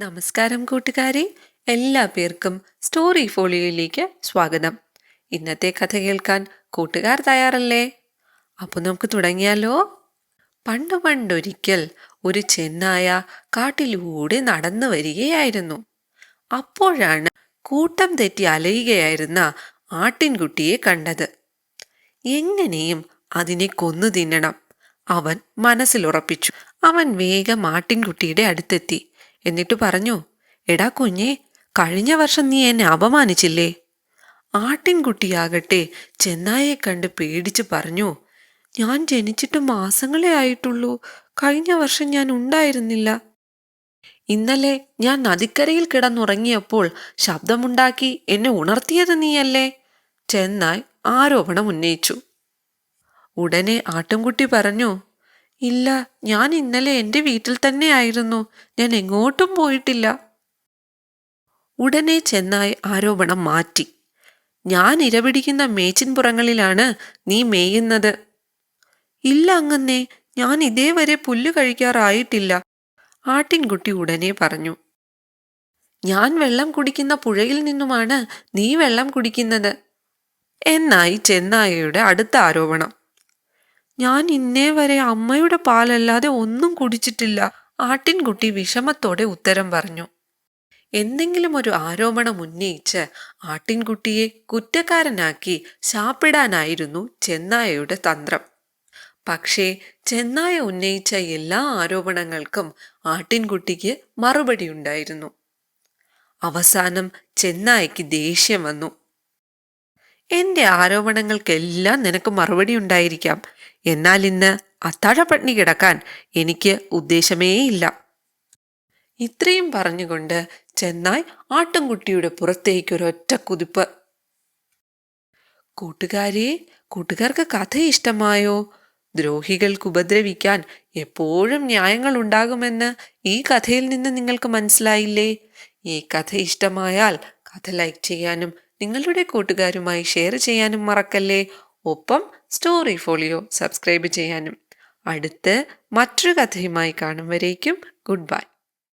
നമസ്കാരം കൂട്ടുകാരെ. എല്ലാ പേർക്കും സ്റ്റോറി ഫോളിയോയിലേക്ക് സ്വാഗതം. ഇന്നത്തെ കഥ കേൾക്കാൻ കൂട്ടുകാർ തയ്യാറല്ലേ? അപ്പോൾ നമുക്ക് തുടങ്ങിയാലോ? പണ്ട് പണ്ടൊരിക്കൽ ഒരു ചെന്നായ കാട്ടിലൂടെ നടന്നു വരികയായിരുന്നു. അപ്പോഴാണ് കൂട്ടം തെറ്റി അലയുകയായിരുന്ന ആട്ടിൻകുട്ടിയെ കണ്ടത്. എങ്ങനെയും അതിനെ കൊന്നു തിന്നണം. അവൻ മനസ്സിലുറപ്പിച്ചു. അവൻ വേഗം ആട്ടിൻകുട്ടിയുടെ അടുത്തെത്തി. എന്നിട്ട് പറഞ്ഞു എടാ കുഞ്ഞേ കഴിഞ്ഞ വർഷം നീ എന്നെ അപമാനിച്ചില്ലേ? ആട്ടിൻകുട്ടിയാകട്ടെ ചെന്നായെ കണ്ട് പേടിച്ച് പറഞ്ഞു ഞാൻ ജനിച്ചിട്ട് മാസങ്ങളെ ആയിട്ടുള്ളൂ കഴിഞ്ഞ വർഷം ഞാൻ ഉണ്ടായിരുന്നില്ല. ഇന്നലെ ഞാൻ നദിക്കരയിൽ കിടന്നുറങ്ങിയപ്പോൾ ശബ്ദമുണ്ടാക്കി എന്നെ ഉണർത്തിയത് നീയല്ലേ? ചെന്നായ് ആരോപണം ഉന്നയിച്ചു ഉടനെ ആട്ടുംകുട്ടി പറഞ്ഞു ഇല്ല ഞാൻ ഇന്നലെ എന്റെ വീട്ടിൽ തന്നെ ആയിരുന്നു. ഞാൻ എങ്ങോട്ടും പോയിട്ടില്ല. ഉടനെ ചെന്നായ് ആരോപണം മാറ്റി. ഞാൻ ഇരപിടിക്കുന്ന മേച്ചിൻപുറങ്ങളിലാണ് നീ മേയുന്നത്. ഇല്ല അങ്ങന്നേ ഞാൻ ഇതേവരെ പുല്ല് കഴിക്കാറായിട്ടില്ല. ആട്ടിൻകുട്ടി ഉടനെ പറഞ്ഞു. ഞാൻ വെള്ളം കുടിക്കുന്ന പുഴയിൽ നിന്നുമാണ് നീ വെള്ളം കുടിക്കുന്നത്. എന്നായി ചെന്നായയുടെ അടുത്ത ആരോപണം. ഞാൻ ഇന്നേ വരെ അമ്മയുടെ പാലല്ലാതെ ഒന്നും കുടിച്ചിട്ടില്ല. ആട്ടിൻകുട്ടി വിഷമത്തോടെ ഉത്തരം പറഞ്ഞു. എന്തെങ്കിലും ഒരു ആരോപണം ഉന്നയിച്ച് ആട്ടിൻകുട്ടിയെ കുറ്റക്കാരനാക്കി ശാപ്പിടാനായിരുന്നു ചെന്നായയുടെ തന്ത്രം. പക്ഷേ ചെന്നായ ഉന്നയിച്ച എല്ലാ ആരോപണങ്ങൾക്കും ആട്ടിൻകുട്ടിക്ക് മറുപടി ഉണ്ടായിരുന്നു അവസാനം ചെന്നായയ്ക്ക് ദേഷ്യം വന്നു. എന്റെ ആരോപണങ്ങൾക്കെല്ലാം നിനക്ക് മറുപടി ഉണ്ടായിരിക്കാം. എന്നാൽ ഇന്ന് അത്താഴപ്പട്ടിണി കിടക്കാൻ എനിക്ക് ഉദ്ദേശമേയില്ല ഇത്രയും പറഞ്ഞുകൊണ്ട് ചെന്നായ് ആട്ടുംകുട്ടിയുടെ പുറത്തേക്ക് ഒരൊറ്റ കുതിപ്പ്. കൂട്ടുകാരെ കൂട്ടുകാർക്ക് കഥ ഇഷ്ടമായോ? ദ്രോഹികൾക്ക് ഉപദ്രവിക്കാൻ എപ്പോഴും ന്യായങ്ങൾ ഉണ്ടാകുമെന്ന് ഈ കഥയിൽ നിന്ന് നിങ്ങൾക്ക് മനസ്സിലായില്ലേ? ഈ കഥ ഇഷ്ടമായാൽ കഥ ലൈക്ക് ചെയ്യാനും നിങ്ങളുടെ കൂട്ടുകാരുമായി ഷെയർ ചെയ്യാനും മറക്കല്ലേ? ഒപ്പം സ്റ്റോറി ഫോളിയോ സബ്സ്ക്രൈബ് ചെയ്യാനും. അടുത്ത് മറ്റൊരു കഥയുമായി കാണും വരേക്കും. Good bye